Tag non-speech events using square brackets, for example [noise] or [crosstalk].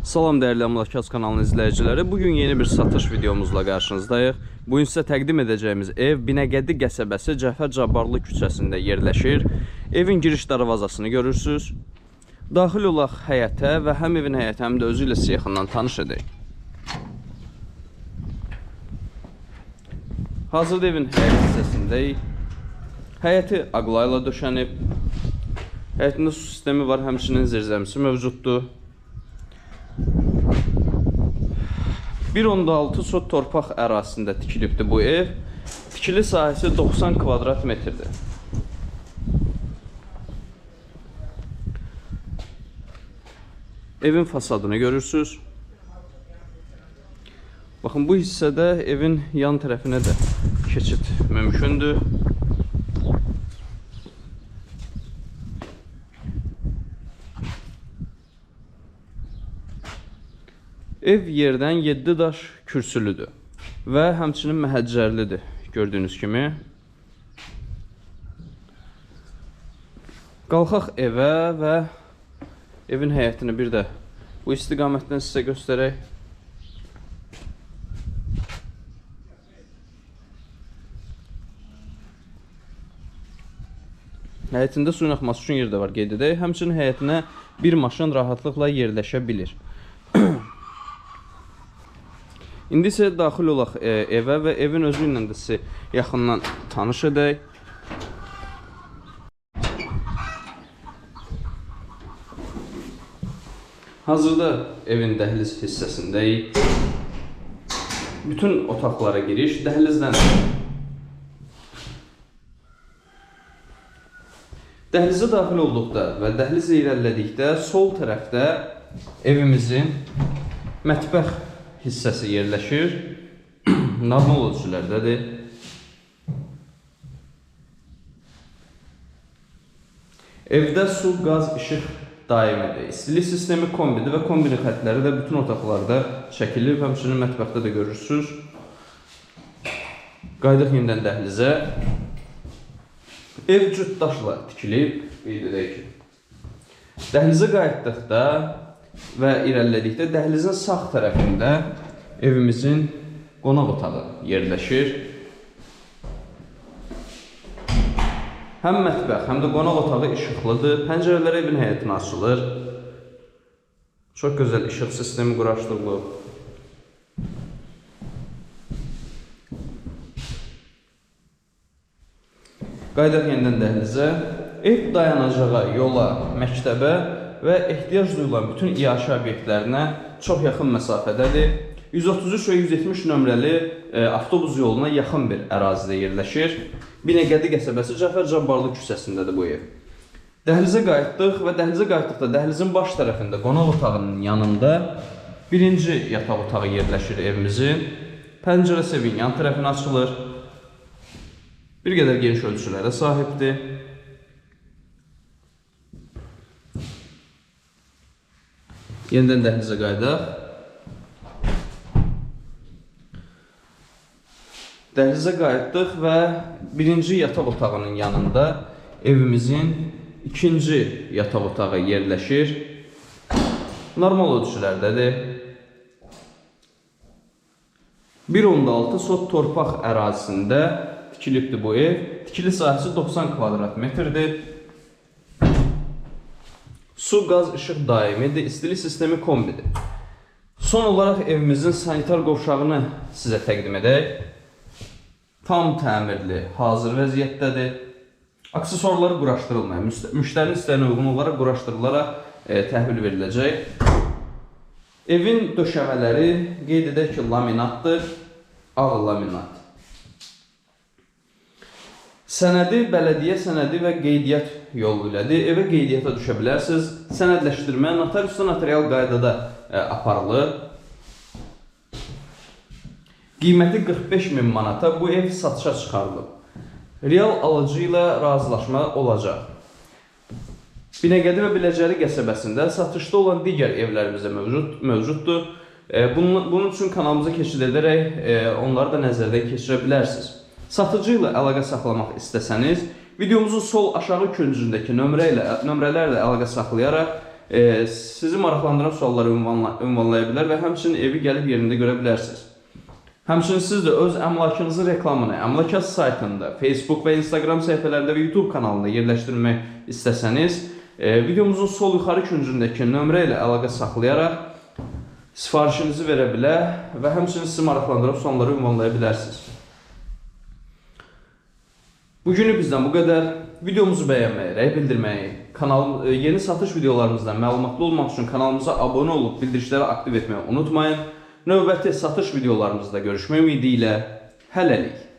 Salam dəyərli Amlakaz kanalının izləyiciləri. Bugün yeni bir satış videomuzla qarşınızdayıq. Bugün sizə təqdim edəcəyimiz ev Binəqədi qəsəbəsi Cəfər Cabbarlı küçəsində yerləşir. Evin giriş darvazasını görürsüz. Daxil olaq həyətə və həm evin həyəti, həm də özü ilə sizə yaxından tanış edək. Hazırda evin həyət hissəsindəyik. Həyəti aqlayla döşənib. Həyətində su sistemi var, həmçinin zirzəmisi mövcuddur. 1.6 sot torpaq ərazisində tikilibdir bu ev. Tikili sahəsi 90 kvadrat metrdir. Evin fasadını görürsüz. Baxın bu hissədə evin yan tərəfinə də keçid mümkündür. Ev yerdən 7 daş kürsülüdür və həmçinin məhəccərlidir gördüyünüz kimi. Qalxaq evə və evin həyətini bir də bu istiqamətdən sizə göstərək. Həyətində suyun axması üçün yer də var qeyd edək. Həmçinin bir maşın rahatlıqla yerləşə bilir. İndi isə daxil olaq e, evə və evin özü ilə də sizi yaxından tanış edək. Hazırda evin dəhliz hissəsindəyik. Bütün otaqlara giriş dəhlizdən. Dəhlizə daxil olduqda və dəhlizə irəlilədikdə sol tərəfdə evimizin mətbəx hissəsi yerləşir. [clears throat] Normal ölçülərdədir. Evdə su, qaz, işıq daimidir. İstilik sistemi kombidir və kombinin xəttləri də bütün otaqlarda çəkilir. Həmçinin mətbəxdə də görürsüz. Qaydıq yenidən dəhlizə. Ev cüt daşla tikilib, qeyd edək ki. Dəhlizə qayıtdıqda və irəlilədikdə dəhlizin sağ tərəfində evimizin qonaq otağı yerləşir. Həm mətbəx, həm də qonaq otağı işıqlıdır. Pəncərələr evin həyətinə açılır. Çox gözəl işıq sistemi quraşdırılıb. Qaydaq yenidən dəhlizə. Ev dayanacağa, yola, məktəbə və ehtiyac duyulan bütün iaşə obyektlərinə çox yaxın məsafədədir. 133 və 170 nömrəli e, avtobus yoluna yaxın bir ərazidə yerləşir. Binəqədi qəsəbəsi Cəfər Cabbarlı küçəsindədir bu ev. Dəhlizə qayıtdıq və dəhlizə qayıtdıqda dəhlizin baş tərəfində qonaq otağının yanında birinci yataq otağı yerləşir evimizin. Pəncərəsi evin yan tərəfinə açılır. Bir qədər geniş ölçülərə sahibdir. Yenidən dəhlizə qayıdaq. Dəhlizə qayıtdıq və birinci yataq otağının yanında evimizin ikinci yataq otağı yerləşir. Normal ölçülərdədir. 1.6 sot torpaq ərazisində tikilibdir bu ev. Tikili sahəsi 90 kvadrat metrdir. Su, qaz, işıq daimidir. İstilik sistemi kombidir. Son olaraq evimizin sanitar qovşağını sizə təqdim edək. Tam təmirli, hazır vəziyyətdədir. Aksesuarları quraşdırılmayan, müştərinin istəyinə uyğun olaraq quraşdırılaraq e, təhvil veriləcək. Evin döşəmələri qeyd edək ki, laminatdır, ağ laminat. Sənədi bələdiyyə sənədi və qeydiyyat yolu ilədir. Evə qeydiyyata düşə bilərsiniz. Sənədləşdirmə notariusda notarial qaydada e, aparılır. Qiyməti 45 min manata bu ev satışa çıxarılıb. Real alıcı ilə razılaşma olacaq. Binəqədi və Biləcəri qəsəbəsində satışda olan digər evlərimiz də mövcud, mövcuddur. E, Bunun, bunun üçün kanalımıza keçid edərək e, onları da nəzərdən keçirə bilərsiniz. Satıcı ilə əlaqə saxlamaq istəsəniz, videomuzun sol aşağı küncündəki nömrə ilə nömrələrlə əlaqə saxlayaraq e, sizi maraqlandıran sualları ünvanla, ünvanlaya bilər və həmçinin evi gəlib yerində görə bilərsiniz. Həmçinin siz də öz əmlakınızın reklamını Əmlakət saytında, Facebook və Instagram səhifələrində və YouTube kanalında yerləşdirmək istəsəniz, e, videomuzun sol yuxarı küncündəki nömrə ilə əlaqə saxlayaraq sifarişinizi verə bilər və həmçinin sizi maraqlandıran sualları ünvanlaya bilərsiniz. Bugünü bizdən bu qədər. Videomuzu bəyənməyi, rəy bildirməyi, kanal e, yeni satış videolarımızdan məlumatlı olmaq üçün kanalımıza abunə olub bildirişləri aktiv etməyi unutmayın. Növbəti satış videolarımızda görüşmək ümidi ilə hələlik.